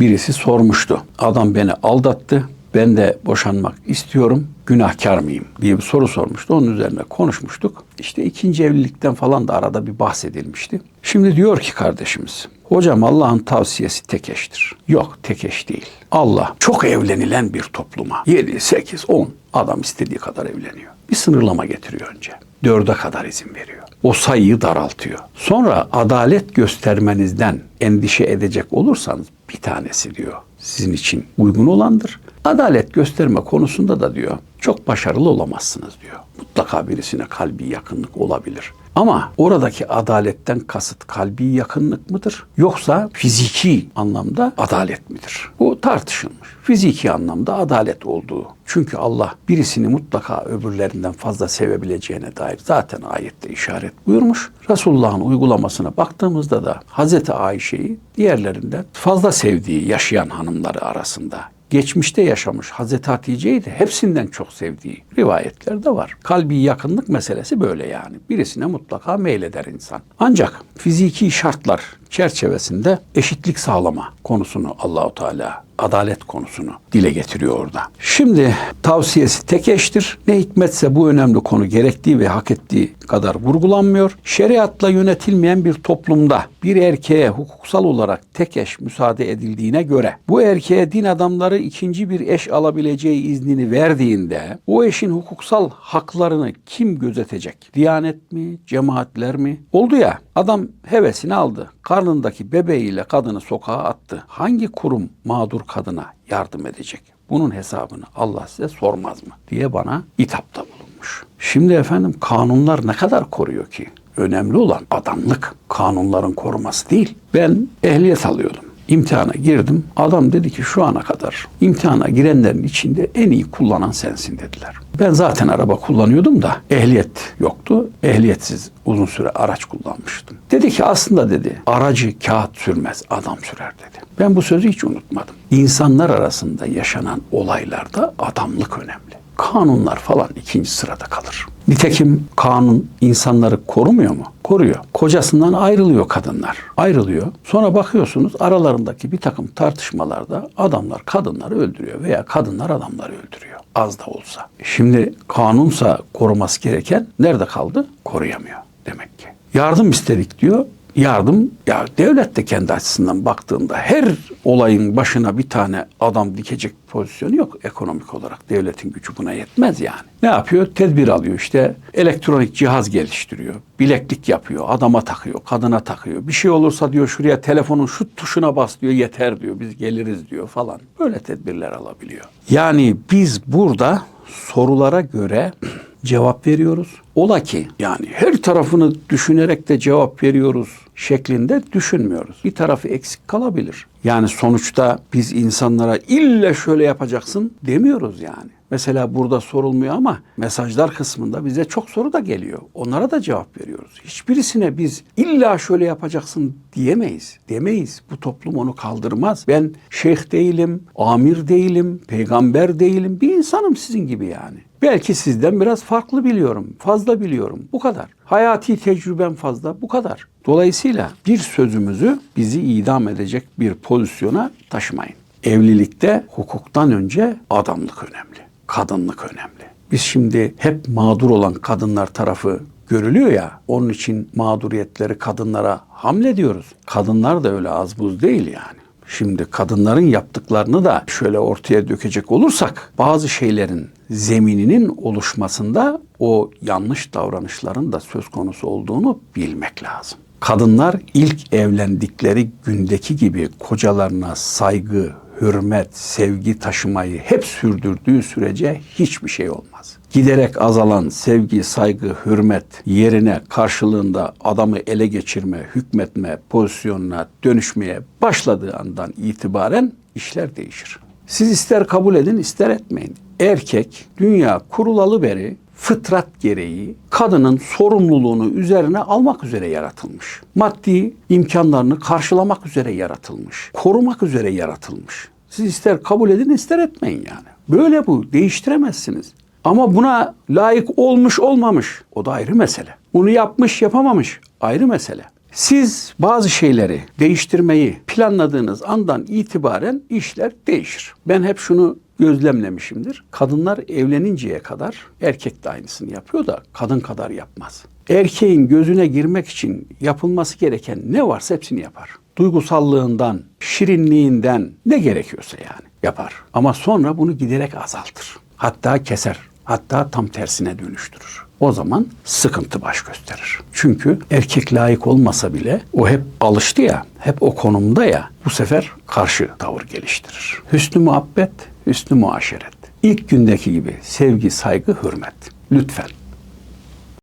birisi sormuştu. Adam beni aldattı. Ben de boşanmak istiyorum. Günahkar mıyım diye bir soru sormuştu. Onun üzerine konuşmuştuk. İşte ikinci evlilikten falan da arada bir bahsedilmişti. Şimdi diyor ki kardeşimiz, hocam Allah'ın tavsiyesi tek eştir. Yok tek eş değil. Allah çok evlenilen bir topluma 7, 8, 10 adam istediği kadar evleniyor. Bir sınırlama getiriyor önce. Dörde kadar izin veriyor. O sayıyı daraltıyor. Sonra adalet göstermenizden endişe edecek olursanız bir tanesi diyor sizin için uygun olandır. Adalet gösterme konusunda da diyor çok başarılı olamazsınız diyor. Mutlaka birisine kalbi yakınlık olabilir. Ama oradaki adaletten kasıt kalbi yakınlık mıdır? Yoksa fiziki anlamda adalet midir? Bu tartışılmış. Fiziki anlamda adalet olduğu. Çünkü Allah birisini mutlaka öbürlerinden fazla sevebileceğine dair zaten ayette işaret buyurmuş. Resulullah'ın uygulamasına baktığımızda da Hazreti Ayşe'yi diğerlerinden fazla sevdiği yaşayan hanımları arasında geçmişte yaşamış Hazreti Hatice'yi de hepsinden çok sevdiği rivayetler de var. Kalbi yakınlık meselesi böyle yani. Birisine mutlaka meyleder insan. Ancak fiziki şartlar çerçevesinde eşitlik sağlama konusunu Allahu Teala adalet konusunu dile getiriyor orada. Şimdi tavsiyesi tek eştir. Ne hikmetse bu önemli konu gerektiği ve hak ettiği kadar vurgulanmıyor. Şeriatla yönetilmeyen bir toplumda bir erkeğe hukuksal olarak tek eş müsaade edildiğine göre bu erkeğe din adamları ikinci bir eş alabileceği iznini verdiğinde o eşin hukuksal haklarını kim gözetecek? Diyanet mi? Cemaatler mi? Oldu ya adam hevesini aldı. Karnındaki bebeğiyle kadını sokağa attı. Hangi kurum mağdur kadına yardım edecek? Bunun hesabını Allah size sormaz mı? diye bana itapta bulunmuş. Şimdi efendim kanunlar ne kadar koruyor ki? Önemli olan adamlık. Kanunların koruması değil. Ben ehliyet alıyordum. İmtihana girdim. Adam dedi ki şu ana kadar imtihana girenlerin içinde en iyi kullanan sensin dediler. Ben zaten araba kullanıyordum da ehliyet yoktu. Ehliyetsiz uzun süre araç kullanmıştım. Dedi ki aslında dedi aracı kağıt sürmez adam sürer dedi. Ben bu sözü hiç unutmadım. İnsanlar arasında yaşanan olaylarda adamlık önemli. Kanunlar falan ikinci sırada kalır. Nitekim kanun insanları korumuyor mu? Koruyor. Kocasından ayrılıyor kadınlar. Ayrılıyor. Sonra bakıyorsunuz aralarındaki bir takım tartışmalarda adamlar kadınları öldürüyor veya kadınlar adamları öldürüyor. Az da olsa. Şimdi kanunsa koruması gereken nerede kaldı? Koruyamıyor demek ki. Yardım istedik diyor. Yardım ya devlet de kendi açısından baktığında her olayın başına bir tane adam dikecek pozisyonu yok ekonomik olarak. Devletin gücü buna yetmez yani. Ne yapıyor? Tedbir alıyor işte. Elektronik cihaz geliştiriyor. Bileklik yapıyor. Adama takıyor, kadına takıyor. Bir şey olursa diyor şuraya telefonun şu tuşuna bas diyor yeter diyor. Biz geliriz diyor falan. Böyle tedbirler alabiliyor. Yani biz burada sorulara göre cevap veriyoruz. Ola ki yani her tarafını düşünerek de cevap veriyoruz şeklinde düşünmüyoruz. Bir tarafı eksik kalabilir. Yani sonuçta biz insanlara illa şöyle yapacaksın demiyoruz yani. Mesela burada sorulmuyor ama mesajlar kısmında bize çok soru da geliyor. Onlara da cevap veriyoruz. Hiçbirisine biz illa şöyle yapacaksın diyemeyiz. Demeyiz. Bu toplum onu kaldırmaz. Ben şeyh değilim, amir değilim, peygamber değilim. Bir insanım sizin gibi yani. Belki sizden biraz farklı biliyorum, fazla biliyorum. Bu kadar. Hayati tecrübem fazla, bu kadar. Dolayısıyla bir sözümüzü bizi idam edecek bir pozisyona taşımayın. Evlilikte hukuktan önce adamlık önemli, kadınlık önemli. Biz şimdi hep mağdur olan kadınlar tarafı görülüyor ya, onun için mağduriyetleri kadınlara hamlediyoruz. Kadınlar da öyle az buz değil yani. Şimdi kadınların yaptıklarını da şöyle ortaya dökecek olursak bazı şeylerin zemininin oluşmasında o yanlış davranışların da söz konusu olduğunu bilmek lazım. Kadınlar ilk evlendikleri gündeki gibi kocalarına saygı, hürmet, sevgi taşımayı hep sürdürdüğü sürece hiçbir şey olmaz. Giderek azalan sevgi, saygı, hürmet yerine karşılığında adamı ele geçirme, hükmetme pozisyonuna dönüşmeye başladığı andan itibaren işler değişir. Siz ister kabul edin ister etmeyin. Erkek dünya kurulalı beri fıtrat gereği kadının sorumluluğunu üzerine almak üzere yaratılmış. Maddi imkanlarını karşılamak üzere yaratılmış. Korumak üzere yaratılmış. Siz ister kabul edin ister etmeyin yani. Böyle bu değiştiremezsiniz. Ama buna layık olmuş olmamış o da ayrı mesele. Bunu yapmış yapamamış ayrı mesele. Siz bazı şeyleri değiştirmeyi planladığınız andan itibaren işler değişir. Ben hep şunu gözlemlemişimdir. Kadınlar evleninceye kadar erkek de aynısını yapıyor da kadın kadar yapmaz. Erkeğin gözüne girmek için yapılması gereken ne varsa hepsini yapar. Duygusallığından, şirinliğinden ne gerekiyorsa yani yapar. Ama sonra bunu giderek azaltır. Hatta keser. Hatta tam tersine dönüştürür. O zaman sıkıntı baş gösterir. Çünkü erkek layık olmasa bile o hep alıştı ya, hep o konumda ya bu sefer karşı tavır geliştirir. Hüsnü muhabbet, hüsnü muaşeret. İlk gündeki gibi sevgi, saygı, hürmet. Lütfen